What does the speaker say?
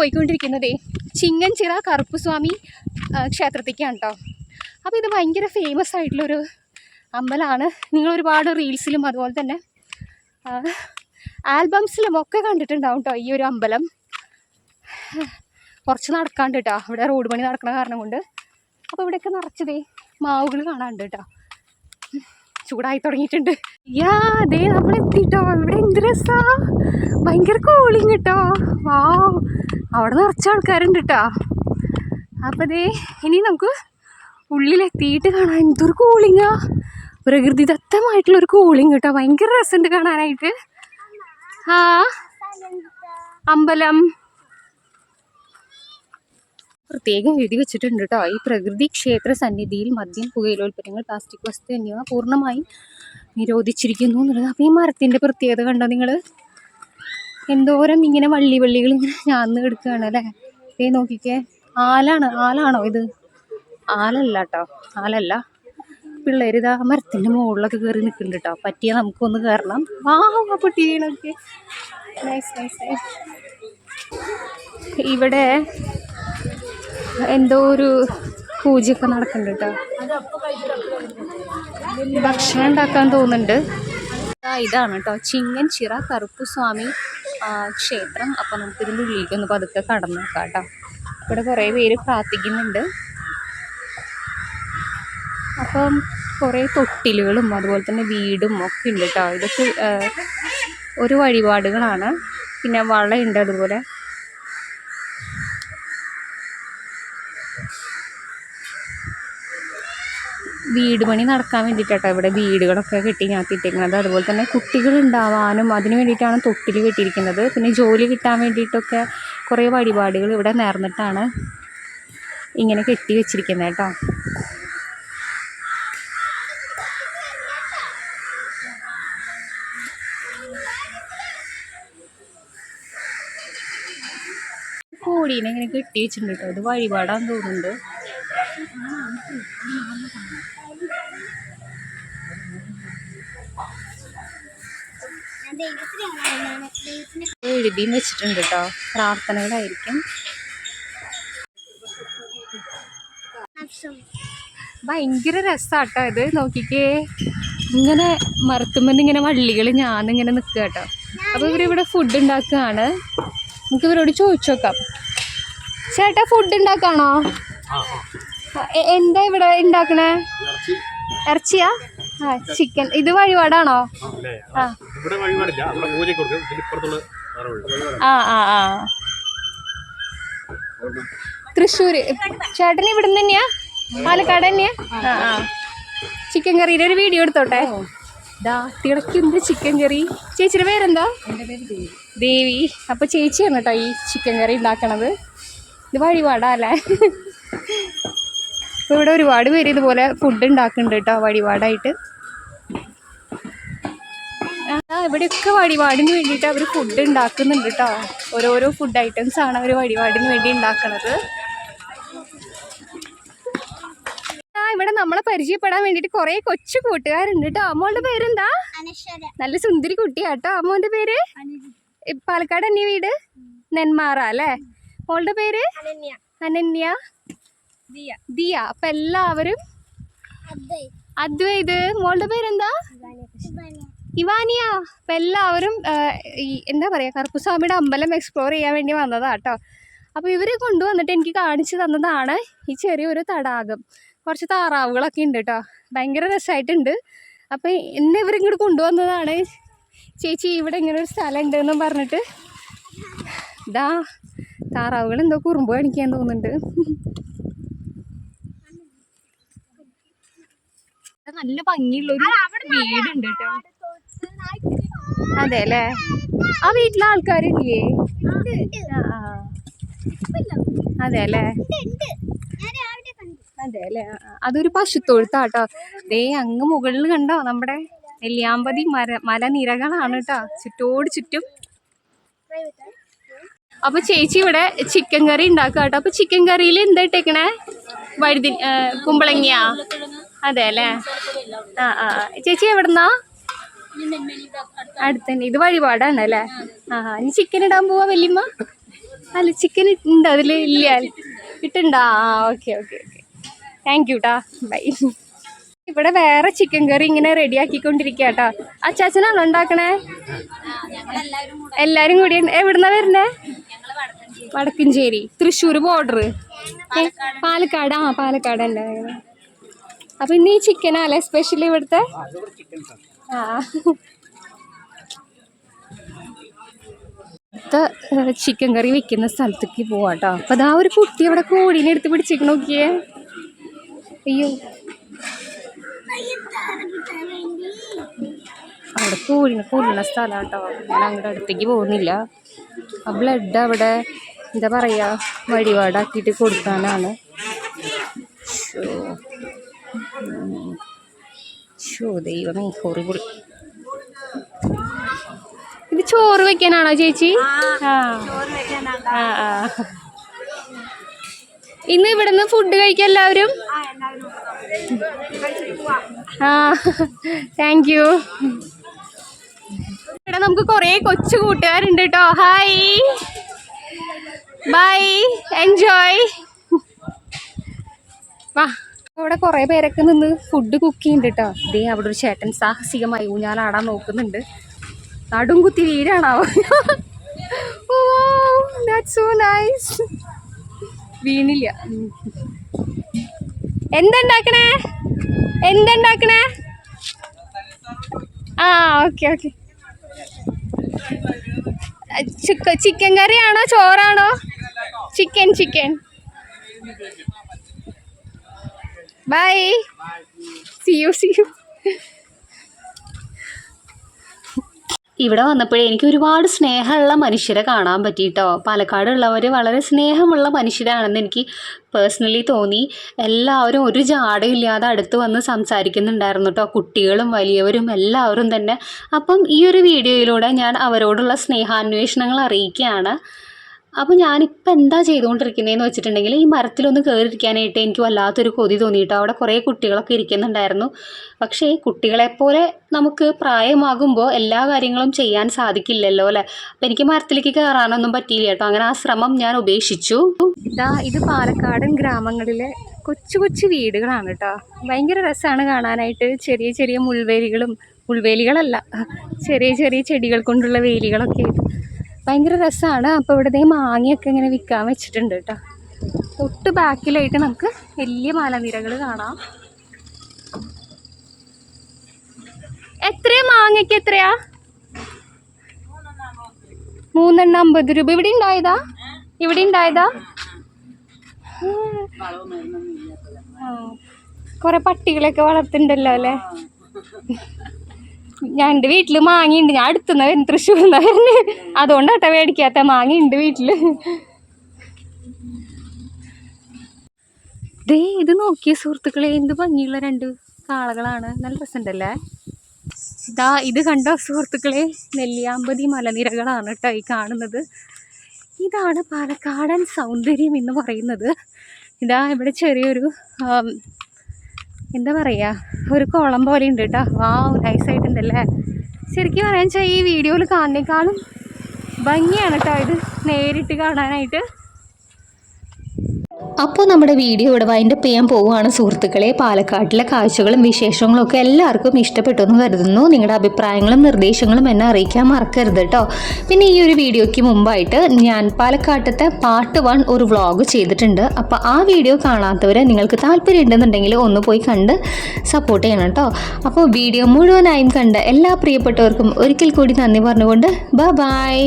പോയിക്കൊണ്ടിരിക്കുന്നതേ ചിങ്ങൻചിറ കറുപ്പുസ്വാമി ക്ഷേത്രത്തേക്കാണ് കേട്ടോ അപ്പോൾ ഇത് ഭയങ്കര ഫേമസ് ആയിട്ടുള്ളൊരു അമ്പലമാണ് നിങ്ങൾ ഒരുപാട് റീൽസിലും അതുപോലെ തന്നെ ആൽബംസിലും ഒക്കെ കണ്ടിട്ടുണ്ടാവും കേട്ടോ ഈ ഒരു അമ്പലം. കുറച്ച് നടക്കാണ്ട് കേട്ടോ ഇവിടെ റോഡ് പണി നടക്കുന്ന കാരണം കൊണ്ട്. അപ്പോൾ ഇവിടെയൊക്കെ നിറച്ചതേ മാവുകൾ കാണാണ്ട് കേട്ടോ ചൂടായി തുടങ്ങിയിട്ടുണ്ട്. യാ ദേ നമ്മൾ എത്തിട്ടോ ഇവിടെ എന്ത് രസാ. ഭയങ്കര കൂളിങ് കേട്ടോ വാ അവിടെ നിറച്ച ആൾക്കാരുണ്ട് കേട്ടോ അപ്പം അതേ ഇനി നമുക്ക് ഉള്ളിലെത്തിയിട്ട് കാണാൻ എന്തൊരു കൂളിങ്ങാ പ്രകൃതിദത്തമായിട്ടുള്ളൊരു കൂളിങ് കേട്ടോ ഭയങ്കര രസമുണ്ട് കാണാനായിട്ട്. ആ അമ്പലം. പ്രത്യേകം എഴുതി വെച്ചിട്ടുണ്ട് കേട്ടോ ഈ പ്രകൃതി ക്ഷേത്ര സന്നിധിയിൽ മദ്യം പുകയിലോൽപ്പന്നങ്ങൾ പ്ലാസ്റ്റിക് വസ്തു എന്നിവ പൂർണമായും നിരോധിച്ചിരിക്കുന്നു എന്നുള്ളത്. അപ്പോൾ ഈ മരത്തിന്റെ പ്രത്യേകത കണ്ടോ നിങ്ങൾ എന്തോരം ഇങ്ങനെ വള്ളി വള്ളികൾ ഇങ്ങനെ ഞാന്ന് കിടക്കുകയാണ് അല്ലേ? ഏ നോക്കിക്കേ. ആലാണ് ആലാണോ ഇത്? ആലല്ല കേട്ടോ ആലല്ല. പിള്ളേർ ഇതാ മരത്തിന്റെ മുകളിലൊക്കെ കയറി നിൽക്കുന്നുണ്ട് കേട്ടോ പറ്റിയാൽ നമുക്കൊന്ന് കയറണം വാ പൊട്ടിയൊക്കെ നൈസ് നൈസ് നൈസ് ഇവിടെ എന്തോ ഒരു പൂജയൊക്കെ നടക്കുന്നുണ്ട് കേട്ടോ ഭക്ഷണം ഉണ്ടാക്കാൻ തോന്നുന്നുണ്ട്. ആ, ഇതാണ് കേട്ടോ ചിങ്ങൻ ചിറ കറുപ്പുസ്വാമി ആ, ക്ഷേത്രം. അപ്പം നമുക്ക് ഉള്ളിലേക്ക് ഒന്ന് പതുക്കെ കടന്നു നോക്കാം കേട്ടോ. ഇവിടെ കുറേ പേര് പ്രാർത്ഥിക്കുന്നുണ്ട്. അപ്പം കുറേ തൊട്ടിലുകളും അതുപോലെ തന്നെ വീടും ഒക്കെ ഉണ്ട് കേട്ടോ. ഇതൊക്കെ ഒരു വഴിപാടുകളാണ്. പിന്നെ വളയുണ്ട് അതുപോലെ. വീട് പണി നടക്കാൻ വേണ്ടിയിട്ടാട്ടോ ഇവിടെ വീടുകളൊക്കെ കെട്ടി ഞാത്തിട്ടേക്കുന്നത് അതുപോലെ തന്നെ കുട്ടികൾ ഉണ്ടാവാനും അതിന് വേണ്ടിയിട്ടാണ് തൊട്ടിൽ കെട്ടിയിരിക്കുന്നത്. പിന്നെ ജോലി കിട്ടാൻ വേണ്ടിയിട്ടൊക്കെ കുറേ വഴിപാടുകൾ ഇവിടെ നേർന്നിട്ടാണ് ഇങ്ങനെ കെട്ടി വെച്ചിരിക്കുന്നത് കേട്ടോ. കോടീനെ ഇങ്ങനെ കെട്ടി വെച്ചിട്ടുണ്ട് കേട്ടോ. അത് വഴിപാടാന്ന് തോന്നുന്നുണ്ട്. എഴുതിയും വെച്ചിട്ടുണ്ട് കേട്ടോ പ്രാർത്ഥനകളായിരിക്കും. ഭയങ്കര രസാട്ടോ ഇത് നോക്കിക്കേ. ഇങ്ങനെ മരത്തുമ്പോൾ ഇങ്ങനെ വള്ളികൾ ഞാനിങ്ങനെ നിൽക്കുക കേട്ടോ. അപ്പോൾ ഇവരിവിടെ ഫുഡ് ഉണ്ടാക്കുകയാണ്. നമുക്ക് ഇവരോട് ചോദിച്ചു നോക്കാം. ചേട്ടാ ഫുഡ് ഉണ്ടാക്കാണോ എന്താ ഇവിടെ ഉണ്ടാക്കണേ? ഇറച്ചിയാ? ആ ചിക്കൻ ഇത് വഴിപാടാണോ? ആ. ആ. ആ ആ തൃശ്ശൂര്. ചേട്ടൻ ഇവിടെ തന്നെയാ? പാലക്കാട് തന്നെയാ? ആ ആ. ചിക്കൻ കറിയുടെ ഒരു വീഡിയോ എടുത്തോട്ടെ? ദാ ചിക്കൻ കറി ചേച്ചിയുടെ പേരെന്താ? ദേവി. അപ്പൊ ചേച്ചിയാണ് കേട്ടോ ഈ ചിക്കൻ കറി ഉണ്ടാക്കണത്. ഇത് വഴിപാടാ അല്ലേ? ഇപ്പൊ ഇവിടെ ഒരുപാട് പേര് ഇതുപോലെ ഫുഡ് ഉണ്ടാക്കുന്നുണ്ട് കേട്ടോ വഴിപാടായിട്ട്. ഇവിടെയൊക്കെ വഴിപാടിന് വേണ്ടിയിട്ട് അവർ ഫുഡ് ഉണ്ടാക്കുന്നുണ്ട് കേട്ടോ ഓരോരോ ഫുഡ് ഐറ്റംസ് ആണ് അവർ വഴിപാടിന് വേണ്ടി ഉണ്ടാക്കുന്നത് ഇവിടെ നമ്മളെ പരിചയപ്പെടാൻ വേണ്ടിയിട്ട് കുറേ കൊച്ചു കൂട്ടുകാരുണ്ട് കേട്ടോ അമ്മോളുടെ പേരെന്താ? നല്ല സുന്ദരി കുട്ടിയാ കുട്ടിയാട്ടോ അമ്മോന്റെ പേര്? പാലക്കാട് തന്നെ വീട്? നെന്മാറ അല്ലേ? മോളുടെ പേര്? അനന്യ. ദിയ. അപ്പൊ എല്ലാവരും അദ്വൈത്. മോളുടെ പേരെന്താ? ഇവാനിയ. അപ്പം എല്ലാവരും ഈ എന്താ പറയുക കറുപ്പുസ്വാമിയുടെ അമ്പലം എക്സ്പ്ലോർ ചെയ്യാൻ വേണ്ടി വന്നതാ കേട്ടോ അപ്പോൾ ഇവരെ കൊണ്ടുവന്നിട്ട് എനിക്ക് കാണിച്ചു തന്നതാണ് ഈ ചെറിയൊരു തടാകം. കുറച്ച് താറാവുകളൊക്കെ ഉണ്ട് കേട്ടോ ഭയങ്കര രസമായിട്ടുണ്ട് അപ്പോൾ എന്നെ ഇവർ ഇങ്ങോട്ട് കൊണ്ടുവന്നതാണ്. ചേച്ചി ഇവിടെ ഇങ്ങനെ ഒരു സ്ഥലം ഉണ്ടെന്നും പറഞ്ഞിട്ട്. ഇതാ താറാവുകൾ എന്തോ കുറുമ്പ് കാണിക്കാൻ തോന്നുന്നുണ്ട്. നല്ല ഭംഗിയുള്ള ഒരു വീടുണ്ട് കേട്ടോ അതെ അല്ലേ? ആ വീട്ടിലെ ആൾക്കാരില്ലേ. അതെ അല്ലേ? അതെ അല്ലേ. അതൊരു പശുത്തൊഴുത്താട്ടോ. ദേ അങ്ങ് മുകളിൽ കണ്ടോ? നമ്മുടെ നെല്ലിയാമ്പതി മര മലനിരകളാണ് കേട്ടോ. ചുറ്റോട് ചുറ്റും. അപ്പൊ ചേച്ചി ഇവിടെ ചിക്കൻ കറി ഉണ്ടാക്കുക കേട്ടോ അപ്പൊ ചിക്കൻ കറിയിൽ എന്താ ഇട്ടേക്കണേ? വഴുതി കുമ്പളങ്ങിയാ? അതെ അല്ലേ ആ ആ. ചേച്ചി എവിടുന്നാ? അടുത്തന്നെ. ഇത് വഴിപാടാണ് അല്ലേ? ആ. ഇനി ചിക്കൻ ഇടാൻ പോവാ വല്യമ്മ? അല്ല ചിക്കൻ ഉണ്ട് അതിൽ ഇല്ല. ഇട്ടുണ്ടാ? ആ okay okay okay thank you ട്ടാ. ബൈ ഇവിടെ വേറെ ചിക്കൻ കറി ഇങ്ങനെ റെഡി ആക്കിക്കൊണ്ടിരിക്കുക കേട്ടോ അച്ചാച്ചനാണോ ഉണ്ടാക്കണേ? എല്ലാരും കൂടി എവിടുന്നാ വരുന്നേ? വടക്കഞ്ചേരി തൃശ്ശൂർ ബോർഡർ പാലക്കാട്. ആ പാലക്കാട് തന്നെ. അപ്പൊ ഇന്ന് ഈ ചിക്കനാല്ലേ സ്പെഷ്യൽ ഇവിടുത്തെ? ചിക്കൻ കറി വെക്കുന്ന സ്ഥലത്തേക്ക് പോവാട്ടോ അപ്പൊ അതാ ഒരു കുട്ടി അവിടെ കോഴീനെ എടുത്ത് പിടിച്ചേക്ക് നോക്കിയേ. അയ്യോ. അവിടെ കോഴിനെ കൊല്ലുന്ന സ്ഥലം കേട്ടോ ഞാൻ അങ്ങോട്ട് അടുത്തേക്ക് പോകുന്നില്ല. ആ ബ്ലഡ് അവിടെ എന്താ പറയാ വഴിപാടാക്കിയിട്ട് കൊടുക്കാനാണ്. ശോ ദൈവമേ ഹൊറിബിൾ ഇത് ചോറ് വെക്കാനാണോ ചേച്ചി? ആ ആ. ആ ഇന്ന് ഇവിടുന്ന് ഫുഡ് കഴിക്കാം എല്ലാവരും? ആ താങ്ക് യു ഇവിടെ നമുക്ക് കുറേ കൊച്ചു കൂട്ടുകാരുണ്ട് കേട്ടോ ഹായ് ബൈ എൻജോയ് വാ. അവിടെ കുറേ പേരൊക്കെ നിന്ന് ഫുഡ് കുക്ക് ചെയ്യുന്നുണ്ട് കേട്ടോ ദേ അവിടെ ഒരു ചേട്ടൻ സാഹസികമായി ഊഞ്ഞാലാടാൻ നോക്കുന്നുണ്ട്. നടും കുത്തി വീഴാണാവോ സോ നൈസ് വീണില്ല. എന്തുണ്ടാക്കണേ? എന്തുണ്ടാക്കണേ? ആ ഓക്കെ ഓക്കെ ചിക്കൻ കറിയാണോ? ചോറാണോ? Chicken chicken. Bye See you, see you. ഇവിടെ വന്നപ്പോഴേ എനിക്ക് ഒരുപാട് സ്നേഹമുള്ള മനുഷ്യരെ കാണാൻ പറ്റി പറ്റിയിട്ടോ പാലക്കാടുള്ളവർ വളരെ സ്നേഹമുള്ള മനുഷ്യരാണെന്ന് എനിക്ക് പേഴ്സണലി തോന്നി. എല്ലാവരും ഒരു ജാടയില്ലാതെ അടുത്ത് വന്ന് സംസാരിക്കുന്നുണ്ടായിരുന്നു കേട്ടോ കുട്ടികളും വലിയവരും എല്ലാവരും തന്നെ. അപ്പം ഈ ഒരു വീഡിയോയിലൂടെ ഞാൻ അവരോടുള്ള സ്നേഹാന്വേഷണങ്ങൾ അറിയിക്കുകയാണ്. അപ്പോൾ ഞാനിപ്പോൾ എന്താ ചെയ്തുകൊണ്ടിരിക്കുന്നതെന്ന് വെച്ചിട്ടുണ്ടെങ്കിൽ ഈ മരത്തിലൊന്ന് കയറിയിരിക്കാനായിട്ട് എനിക്ക് വല്ലാത്തൊരു കൊതി തോന്നിയിട്ടോ. അവിടെ കുറേ കുട്ടികളൊക്കെ ഇരിക്കുന്നുണ്ടായിരുന്നു. പക്ഷേ കുട്ടികളെപ്പോലെ നമുക്ക് പ്രായമാകുമ്പോൾ എല്ലാ കാര്യങ്ങളും ചെയ്യാൻ സാധിക്കില്ലല്ലോ അല്ലേ? അപ്പം എനിക്ക് മരത്തിലേക്ക് കയറാനൊന്നും പറ്റിയില്ല കേട്ടോ. അങ്ങനെ ആ ശ്രമം ഞാൻ ഉപേക്ഷിച്ചു. ഇതാ ഇത് പാലക്കാടൻ ഗ്രാമങ്ങളിലെ കൊച്ചു കൊച്ചു വീടുകളാണ് കേട്ടോ. ഭയങ്കര രസമാണ് കാണാനായിട്ട്. ചെറിയ ചെറിയ മുൾവേലികളും മുൾവേലികളല്ല ചെറിയ ചെറിയ ചെടികൾ കൊണ്ടുള്ള വേലികളൊക്കെ. ഭയങ്കര രസമാണ് അപ്പോൾ ഇവിടുത്തെ മാങ്ങയൊക്കെ ഇങ്ങനെ വിൽക്കാൻ വെച്ചിട്ടുണ്ട് കേട്ടോ തൊട്ട് ബാക്കിലായിട്ട് നമുക്ക് വലിയ മലനിരകൾ കാണാം. എത്രയാ മാങ്ങയ്ക്ക് എത്രയാ? മൂന്നെണ്ണം അമ്പത് രൂപ. ഇവിടെ ഉണ്ടായതാ? ഇവിടെ ഉണ്ടായതാ? കൊറേ പട്ടികളൊക്കെ വളർത്തുന്നുണ്ടല്ലോ അല്ലേ? ഞാൻ എന്റെ വീട്ടിൽ മാങ്ങയുണ്ട്. ഞാൻ അടുത്തുനിന്ന് വരുന്ന തൃശ്ശൂർ വരുന്നത് അതുകൊണ്ടാട്ടോ മേടിക്കാത്ത മാങ്ങയുണ്ട് വീട്ടിൽ ദേ ഇത് നോക്കിയ സുഹൃത്തുക്കളെ എന്ത് ഭംഗിയുള്ള രണ്ട് കാളകളാണ്. നല്ല രസമുണ്ടല്ലേ? ഇതാ ഇത് കണ്ടോ സുഹൃത്തുക്കളെ? നെല്ലിയാമ്പതി മലനിരകളാണ് കേട്ടോ ഈ കാണുന്നത്. ഇതാണ് പാലക്കാടൻ സൗന്ദര്യം എന്ന് പറയുന്നത്. ഇതാ ഇവിടെ ചെറിയൊരു എന്താ പറയുക ഒരു കുളം പോലെ ഉണ്ട് കേട്ടോ വാ നൈസായിട്ടുണ്ടല്ലേ ശരിക്കും പറയാൻ വെച്ചാൽ ഈ വീഡിയോയിൽ കാണുന്നേക്കാളും ഭംഗിയാണ് കേട്ടോ ഇത് നേരിട്ട് കാണാനായിട്ട്. അപ്പോൾ നമ്മുടെ വീഡിയോ ഇവിടെ വൈൻഡപ്പ് ചെയ്യാൻ പോവുകയാണ് സുഹൃത്തുക്കളെ. പാലക്കാട്ടിലെ കാഴ്ചകളും വിശേഷങ്ങളും ഒക്കെ എല്ലാവർക്കും ഇഷ്ടപ്പെട്ടു എന്ന് കരുതുന്നു. നിങ്ങളുടെ അഭിപ്രായങ്ങളും നിർദ്ദേശങ്ങളും എന്നെ അറിയിക്കാൻ മറക്കരുത് കേട്ടോ പിന്നെ ഈ ഒരു വീഡിയോയ്ക്ക് മുമ്പായിട്ട് ഞാൻ പാലക്കാട്ടത്തെ പാർട്ട് വൺ ഒരു വ്ളോഗ് ചെയ്തിട്ടുണ്ട്. അപ്പോൾ ആ വീഡിയോ കാണാത്തവർ നിങ്ങൾക്ക് താല്പര്യം ഉണ്ടെന്നുണ്ടെങ്കിൽ ഒന്ന് പോയി കണ്ട് സപ്പോർട്ട് ചെയ്യണം കേട്ടോ അപ്പോൾ വീഡിയോ മുഴുവനായും കണ്ട എല്ലാ പ്രിയപ്പെട്ടവർക്കും ഒരിക്കൽ കൂടി നന്ദി പറഞ്ഞുകൊണ്ട് ബ ബായ്